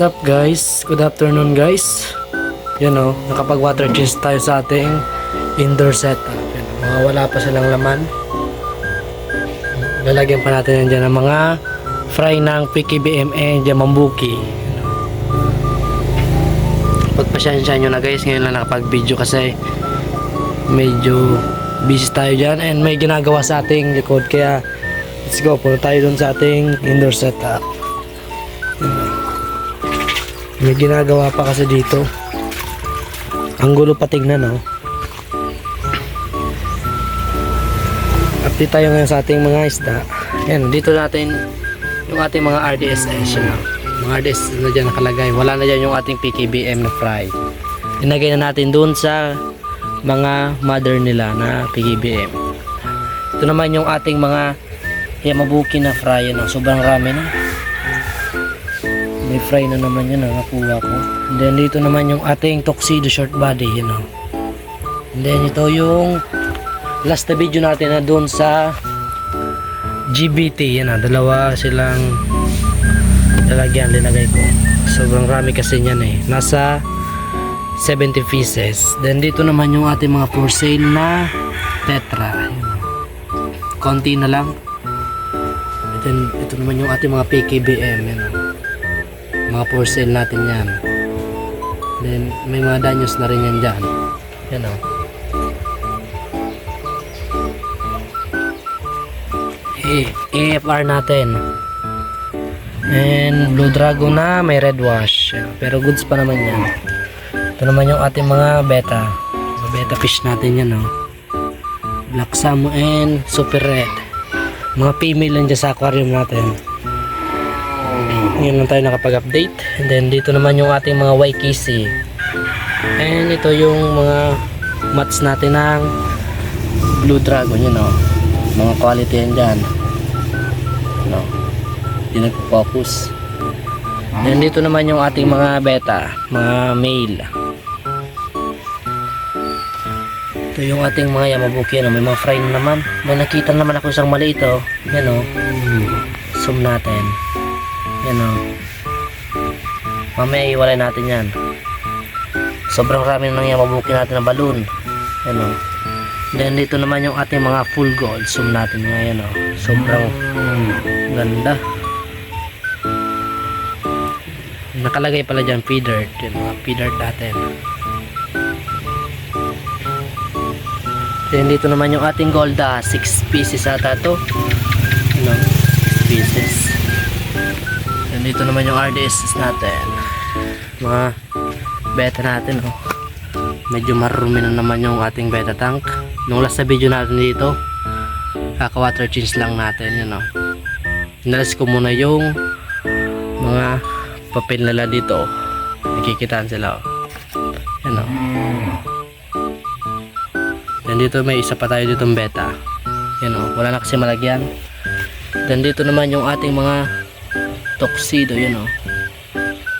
Up guys? Good afternoon guys. Yan o, nakapag water change tayo sa ating indoor setup. Yan, mga wala pa silang laman. Lalagyan pa natin yan dyan ng mga fry ng PKBM and Jamambuki. Pagpasyensya nyo na guys, ngayon lang nakapag-video kasi medyo busy tayo dyan and may ginagawa sa ating likod kaya let's go, punta tayo dun sa ating indoor setup. May ginagawa pa kasi dito. Ang gulo pa tignan, no? Update tayo ngayon sa ating mga isda. Yan, dito natin yung ating mga RDSS. No? Mga RDS na dyan nakalagay. Wala na dyan yung ating PKBM na fry. Inagay na natin dun sa mga mother nila na PKBM. Ito naman yung ating mga Yamabuki na fry. Yan, no? Sobrang rami na. May fry na naman yun ang nakuha ko. And then dito naman yung ating tuxedo short body, you know. And then ito yung last na video natin na doon sa GBT, yan ah. Dalawa silang lalagyan, linagay ko. Sobrang rami kasi niyan eh. Nasa 70 pieces. Then dito naman yung ating mga for sale na tetra. Oh. Konti na lang. Then ito naman yung ating mga PKBM, yan oh mga for sale natin yan. Then may mga danyos na rin yan dyan. Yan o A- AFR natin. And blue dragon na may red wash. Pero goods pa naman yan. Ito naman yung ating mga beta. Mga beta fish natin yan o black salmon and super red. Mga female lang dyan sa aquarium natin ngayon lang tayo nakapag-update. And then dito naman yung ating mga YKC. And ito yung mga mats natin ng Blue Dragon yun o. Mga quality yan dyan. Ano? Hindi nagpo-focus. Then dito naman yung ating mga beta, mga male. Ito yung ating mga Yamabuki ano, may mga fry na naman. May nakita naman ako isang maliit oh. Yan oh. Zoom natin. Yan o. Mamaya iwalay natin yan. Sobrang rami nang yamabukin natin ng balloon. Yan o. Then dito naman yung ating mga full gold. Zoom natin ngayon o. Sobrang ganda. Nakalagay pala dyan feeder. Yan mga feeder natin. Then dito naman yung ating golda. 6 pieces ata to. Ano? 6 pieces. Then dito naman yung RDS natin. Mga beta natin oh. Medyo marumi na naman yung ating beta tank. Nung last sa video natin dito, kaka water change lang natin yun oh. Inalis ko muna yung mga papel nila dito. Nakikitaan sila oh. Yan oh. Then dito may isa pa tayo ditong beta. Yan oh. Wala na kasi malagyan. Then dito naman yung ating mga tuxedo yun o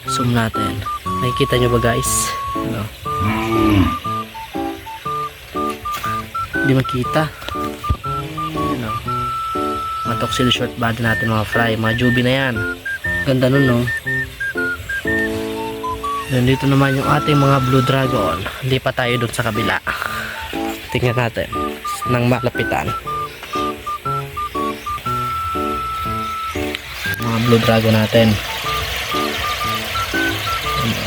zoom natin. Nakikita nyo ba guys? Ano? Hindi makita. Yun o mga tuxedo short body natin mga fry. Mga juby na yan. Ganda nun no then dito naman yung ating mga blue dragon. Hindi pa tayo dun sa kabila. Tingnan natin. Ng malapitan mga blue dragon natin.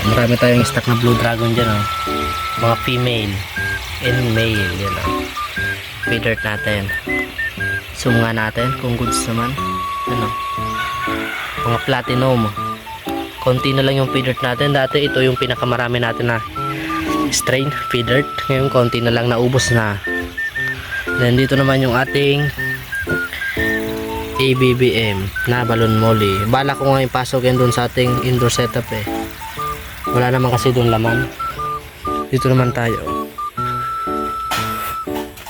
Marami tayong stock na blue dragon dyan oh. mga female and male yan oh. feeder natin. Zoom natin kung goods naman. Ano? Mga platinum. Konti na lang yung feeder natin. Dati ito yung pinakamarami natin na strain feeder ngayon konti na lang naubos na. Then dito naman yung ating ABBM na balon molly. Bala ko nga ipasok yan dun sa ating indoor setup eh. Wala naman kasi dun laman. Dito naman tayo.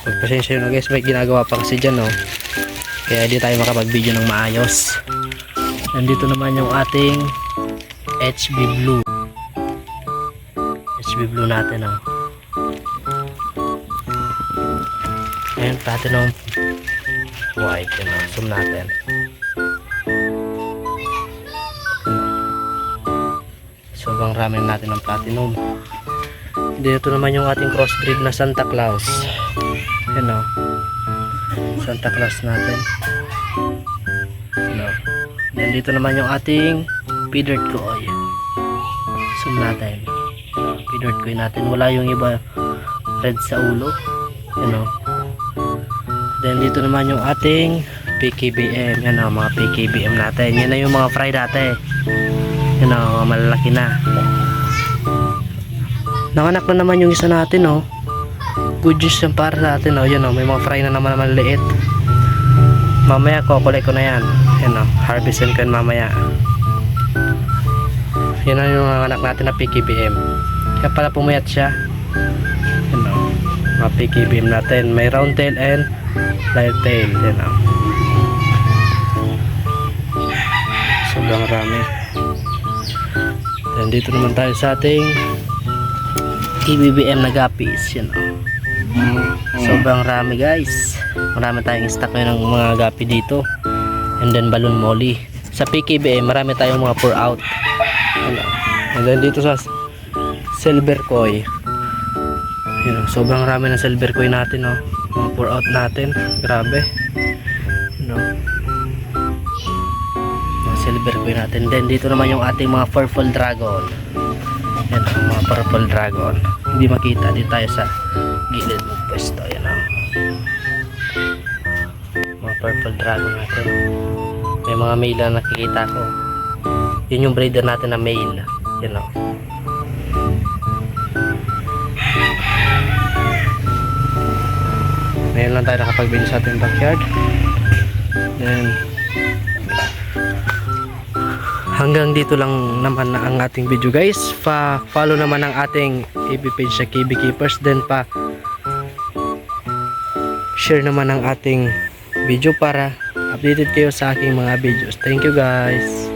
Pagpasensya nyo guys, may ginagawa pa kasi dyan no. Kaya di tayo makapag-video ng maayos. Nandito naman yung ating HB Blue. HB Blue natin oh. Ayan, platinum white yun o. Zoom natin. sobrang rami natin ng platinum. Dito naman yung ating crossbreed na Santa Claus. Yan o. Santa Claus natin. Yan o. Then dito naman yung ating feeder koi. Zoom natin. Feeder koi natin. Wala yung iba red sa ulo. Yan o. Then dito naman yung ating PKBM. Yan o, mga PKBM natin. Yan na yung mga fry dati. Yan o, mga malalaki na. Nanganak na naman yung isa natin oh. Good news yan para sa atin oh. Yan oh, may mga fry na naman naman liit. Mamaya kukulay ko na yan. Yan oh, harvestin ko mamaya. Yan ang yung mga anak natin na PKBM. Kaya pala pumayat siya. Yan mga PKBM natin. May round tail and light tail. Yan oh. Sobrang rami. Then dito naman tayo sa ating TBBM na guppies, yun o. Sobrang rami guys. Marami tayong stock ng mga guppy dito. And then balloon molly. Sa PKBM, marami tayong mga pour out. Yun o. And then dito sa silver koi. Yun o, sobrang rami ng silver koi natin o. Mga pour out natin. Grabe. Yun o. Mga silver koi natin. Then dito naman yung ating mga purple dragon. Yan ang mga purple dragon. Hindi makita din tayo sa gilid ng pwesto. Yan ang mga purple dragon natin. May mga male na nakikita ko. Yun yung breeder natin na male. Yan o. Ngayon lang tayo nakapagbili sa ating backyard. Then, hanggang dito lang naman na ang ating video guys. Pa follow naman ang ating FB page sa KB Keepers. Then pa share naman ang ating video para updated kayo sa aking mga videos. Thank you guys